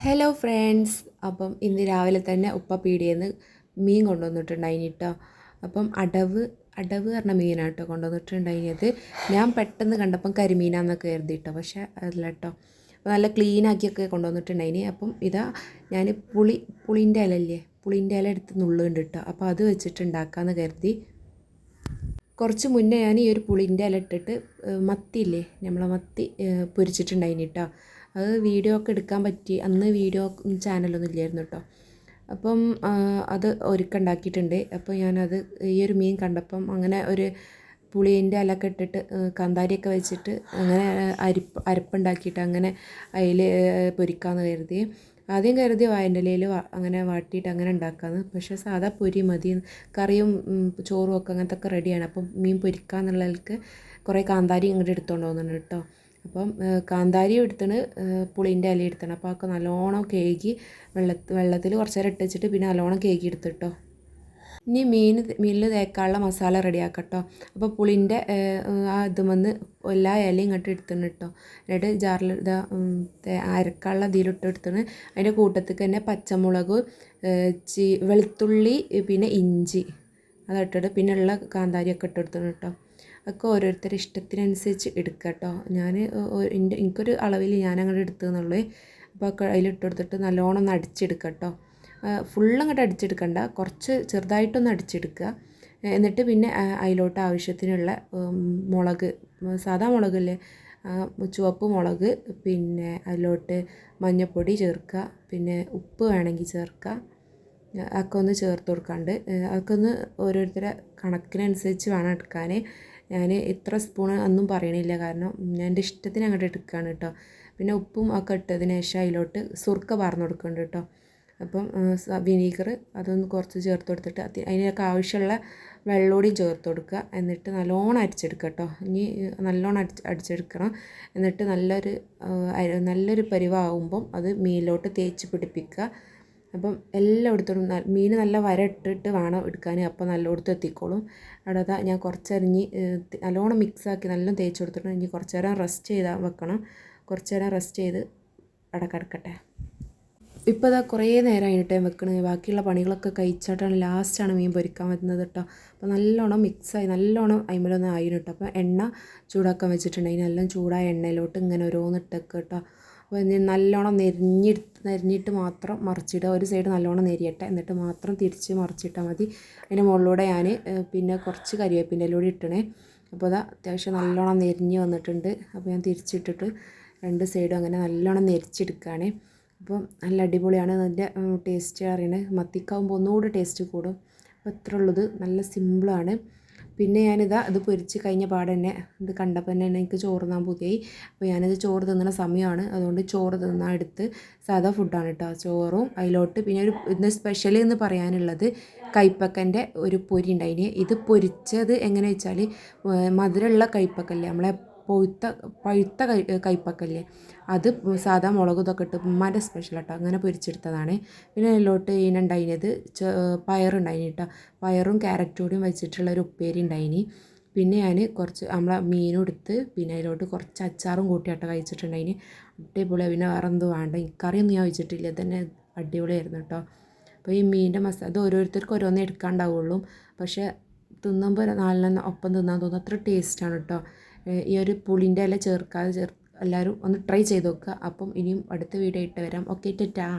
Hello friends അപ്പം ഇന്ന് രാവിലെ തന്നെ ഉപ്പ പീടിയെന്ന് മീൻ കൊണ്ടുവന്നിട്ടുണ്ടായിന് കേട്ടോ അപ്പം അടവ് അടവ് പറഞ്ഞ മീനാണ് കേട്ടോ കൊണ്ടുവന്നിട്ടുണ്ടായിനത് ഞാൻ പെട്ടെന്ന് കണ്ടപ്പം കരിമീനാന്നൊക്കെ കരുതി കേട്ടോ പക്ഷേ അതല്ല കേട്ടോ. അപ്പോൾ നല്ല ക്ലീനാക്കിയൊക്കെ കൊണ്ടുവന്നിട്ടുണ്ട് കൊണ്ടുവന്നിട്ടുണ്ടായിന് അപ്പം ഇതാ ഞാൻ പുളി പുളിന്റെ ഇലല്ലേ പുളിന്റെ ഇല എടുത്ത് നുള്ളുണ്ട് കേട്ടോ. അപ്പോൾ അത് വെച്ചിട്ട് ഉണ്ടാക്കാമെന്ന് കരുതി. കുറച്ച് മുന്നേ ഞാൻ ഈ ഒരു പുളിന്റെ ഇല ഇട്ടിട്ട് മത്തിയില്ലേ നമ്മളെ മത്തി പൊരിച്ചിട്ടുണ്ടായിന് കേട്ടോ അത് വീഡിയോ ഒക്കെ എടുക്കാൻ പറ്റി. അന്ന് വീഡിയോ ചാനലൊന്നും ഇല്ലായിരുന്നു കേട്ടോ അപ്പം അത് ഒരുക്കുണ്ടാക്കിയിട്ടുണ്ട് അപ്പോൾ ഞാനത് ഈ ഒരു മീൻ കണ്ടപ്പം അങ്ങനെ ഒരു പുളിന്റെ അലക്കെ ഇട്ടിട്ട് കാന്താരിയൊക്കെ വെച്ചിട്ട് അങ്ങനെ അരിപ്പ് അരപ്പുണ്ടാക്കിയിട്ട് അങ്ങനെ അതിൽ പൊരിക്കാമെന്ന് കരുതി. ആദ്യം കരുതി വായന്റലയിൽ അങ്ങനെ വാട്ടിയിട്ട് അങ്ങനെ ഉണ്ടാക്കാമെന്ന് പക്ഷേ സാധാ പൊരി മതി. കറിയും ചോറും ഒക്കെ അങ്ങനത്തെ ഒക്കെ റെഡിയാണ് അപ്പം മീൻ പൊരിക്കാമെന്നുള്ളവർക്ക് കുറേ കാന്താരി ഇങ്ങോട്ട് എടുത്തുകൊണ്ട് പോകുന്നുണ്ട് കേട്ടോ അപ്പം കാന്താരി എടുത്തണ് പുളിന്റെ ഇല എടുത്തണം. അപ്പോൾ അതൊക്കെ നല്ലോണം കേകി വെള്ള വെള്ളത്തിൽ കുറച്ച് നേരം ഇട്ട് വെച്ചിട്ട് പിന്നെ നല്ലോണം കേകി എടുത്തിട്ടോ. ഇനി മീൻ മീനിൽ തേക്കാനുള്ള മസാല റെഡിയാക്കട്ടോ. കേട്ടോ അപ്പോൾ പുളിന്റെ ആ ഇത് വന്ന് എല്ലാ ഇലയും ഇങ്ങോട്ട് എടുത്തിട്ട് കേട്ടോ എന്നിട്ട് ജാറിൽ ഇതാ അരക്കാനുള്ള ഇതിലിട്ട് എടുത്തിട്ട് അതിന്റെ കൂട്ടത്തിൽ തന്നെ പച്ചമുളക് ചീ വെളുത്തുള്ളി പിന്നെ ഇഞ്ചി. അതിട്ടിട്ട് പിന്നെ ഉള്ള കാന്താരിയൊക്കെ ഇട്ടെടുത്തിട്ട് കേട്ടോ ഒക്കെ ഓരോരുത്തരുടെ ഇഷ്ടത്തിനനുസരിച്ച് എടുക്കുക കേട്ടോ. ഞാൻ എന്റെ എനിക്കൊരു അളവിൽ ഞാനങ്ങോട്ട് എടുത്തതെന്നുള്ളൂ അപ്പോൾ അതിലിട്ട് കൊടുത്തിട്ട് നല്ലോണം ഒന്ന് അടിച്ചെടുക്കുക കേട്ടോ. ഫുള്ളങ്ങോട്ട് അടിച്ചെടുക്കണ്ട. കുറച്ച് ചെറുതായിട്ടൊന്ന് അടിച്ചെടുക്കുക. എന്നിട്ട് പിന്നെ അതിലോട്ട് ആവശ്യത്തിനുള്ള മുളക് സാധാ മുളകല്ലേ? ചുവപ്പ് മുളക് പിന്നെ അതിലോട്ട് മഞ്ഞൾപ്പൊടി ചേർക്കുക. പിന്നെ ഉപ്പ് വേണമെങ്കിൽ ചേർക്കുക. അതൊക്കെ ഒന്ന് ചേർത്ത് കൊടുക്കാണ്ട് അതൊക്കെ ഒന്ന് ഓരോരുത്തരുടെ കണക്കിനനുസരിച്ച് വേണം എടുക്കാൻ ഞാൻ ഇത്ര സ്പൂൺ ഒന്നും പറയണില്ല കാരണം ഞാൻ എന്റെ ഇഷ്ടത്തിന് അങ്ങോട്ട് എടുക്കുകയാണ് കേട്ടോ. പിന്നെ ഉപ്പും ഒക്കെ ഇട്ടതിന് ശേഷം അതിലോട്ട് സുർക്ക പറഞ്ഞു കൊടുക്കുന്നുണ്ട് കേട്ടോ. അപ്പം വിനീഗർ അതൊന്ന് കുറച്ച് ചേർത്ത് കൊടുത്തിട്ട് അതിനൊക്കെ ആവശ്യമുള്ള വെള്ളോടിയും ചേർത്ത് കൊടുക്കുക. എന്നിട്ട് നല്ലോണം അരിച്ചെടുക്കുക കേട്ടോ. ഇനി നല്ലോണം അടിച്ച് അടിച്ചെടുക്കണം. എന്നിട്ട് നല്ലൊരു നല്ലൊരു പരിവാകുമ്പം അത് മീനിലോട്ട് തേച്ച് പിടിപ്പിക്കുക. അപ്പം എല്ലായിടത്തോടും മീൻ നല്ല വര ഇട്ടിട്ട് വേണം എടുക്കാൻ. അപ്പോൾ നല്ലോടത്ത് എത്തിക്കോളും. അവിടെ അതാ ഞാൻ കുറച്ചരിഞ്ഞ് നല്ലോണം മിക്സാക്കി നല്ലോണം തേച്ച് കൊടുത്തിട്ട് ഇനി കുറച്ച് നേരം റെസ്റ്റ് ചെയ്താൽ വെക്കണം. കുറച്ച് നേരം റെസ്റ്റ് ചെയ്ത് അവിടെ കിടക്കട്ടെ. ഇപ്പോൾ ഇതാ കുറേ നേരം അതിനിട്ട് വെക്കണത് ബാക്കിയുള്ള പണികളൊക്കെ കഴിച്ചിട്ടാണ് ലാസ്റ്റാണ് മീൻ പൊരിക്കാൻ പറ്റുന്നത് കേട്ടോ അപ്പോൾ നല്ലോണം മിക്സായി നല്ലോണം അതിമേലൊന്ന് ആയിന് കേട്ടോ അപ്പോൾ എണ്ണ ചൂടാക്കാൻ വെച്ചിട്ടുണ്ടെങ്കിൽ നല്ല ചൂടായ എണ്ണയിലോട്ട് ഇങ്ങനെ ഓരോന്നിട്ടൊക്കെ കേട്ടോ നല്ലോണം നെരിഞ്ഞെടുത്ത് നെരിഞ്ഞിട്ട് മാത്രം മറിച്ചിടുക. ഒരു സൈഡ് നല്ലോണം നെരിയട്ടെ. എന്നിട്ട് മാത്രം തിരിച്ച് മറിച്ചിട്ടാൽ മതി. അതിന്റെ മുകളിലൂടെ ഞാൻ പിന്നെ കുറച്ച് കരിവേപ്പിന്റെ കൂടി ഇട്ടണേ. അപ്പോൾ അതാ അത്യാവശ്യം നല്ലോണം നെരിഞ്ഞ് വന്നിട്ടുണ്ട്. അപ്പോൾ ഞാൻ തിരിച്ചിട്ടിട്ട് രണ്ട് സൈഡും അങ്ങനെ നല്ലോണം നെരിച്ചെടുക്കുകയാണ് അപ്പം നല്ല അടിപൊളിയാണ്. അതിന്റെ ടേസ്റ്റ് അറിയണേ. മത്തിക്കാവുമ്പോൾ ഒന്നുകൂടി ടേസ്റ്റ് കൂടും. അപ്പോൾ ഇത്ര ഉള്ളത് നല്ല സിമ്പിളാണ് പിന്നെ ഞാനിതാ ഇത് പൊരിച്ച് കഴിഞ്ഞ പാടെ തന്നെ ഇത് കണ്ടപ്പോൾ തന്നെ എനിക്ക് ചോറ് തിന്നാൻ പുതിയായി. അപ്പോൾ ഞാനിത് ചോറ് തിന്നുന്ന സമയമാണ് അതുകൊണ്ട് ചോറ് തിന്നാൻ എടുത്ത് സാധാ ഫുഡാണ് കേട്ടോ ചോറും അതിലോട്ട് പിന്നെ ഒരു ഇന്ന് സ്പെഷ്യൽ എന്ന് പറയാനുള്ളത് കൈപ്പക്കന്റെ ഒരു പൊരി ഉണ്ടായിന് ഇത് പൊരിച്ചത് എങ്ങനെ വെച്ചാൽ മധുരമുള്ള കൈപ്പക്കല്ലേ? നമ്മളെ പൊഴുത്ത പഴുത്ത കൈ കൈപ്പക്കല്ലേ? അത് സാധാ മുളക് ഇതൊക്കെ ഇട്ട് ഉമ്മാന്റെ സ്പെഷ്യൽ കേട്ടോ അങ്ങനെ പൊരിച്ചെടുത്തതാണ്. പിന്നെ അതിലോട്ട് ഇതിനുണ്ടായിനത് പയറുണ്ടായിന് കേട്ടോ. പയറും ക്യാരറ്റും കൂടിയും വെച്ചിട്ടുള്ള ഒരു ഉപ്പേരി ഉണ്ടായിനി. പിന്നെ ഞാൻ കുറച്ച് നമ്മളെ മീനും എടുത്ത് പിന്നെ അതിലോട്ട് കുറച്ച് അച്ചാറും കൂട്ടിയാട്ടോ കഴിച്ചിട്ടുണ്ടായിന്. അടിപൊളി പിന്നെ വേറെ എന്തോ വേണ്ട. കറിയൊന്നും ഞാൻ വെച്ചിട്ടില്ല. തന്നെ അടിപൊളിയായിരുന്നു കേട്ടോ. അപ്പോൾ ഈ മീനിന്റെ മസാല അത് ഓരോരുത്തർക്കും ഓരോന്നേ എടുക്കാണ്ടാവുള്ളൂ. പക്ഷേ തിന്നുമ്പോൾ നാലെണ്ണം ഒപ്പം തിന്നാൻ തോന്നും അത്ര ടേസ്റ്റാണ് കേട്ടോ. ഈ ഒരു പുളിന്റെ ഇല ചേർക്കാതെ ചേർ എല്ലാവരും ഒന്ന് ട്രൈ ചെയ്ത് നോക്കുക. അപ്പം ഇനിയും അടുത്ത വീഡിയോ ഇട്ട് വരാം. ഓക്കെ ടാ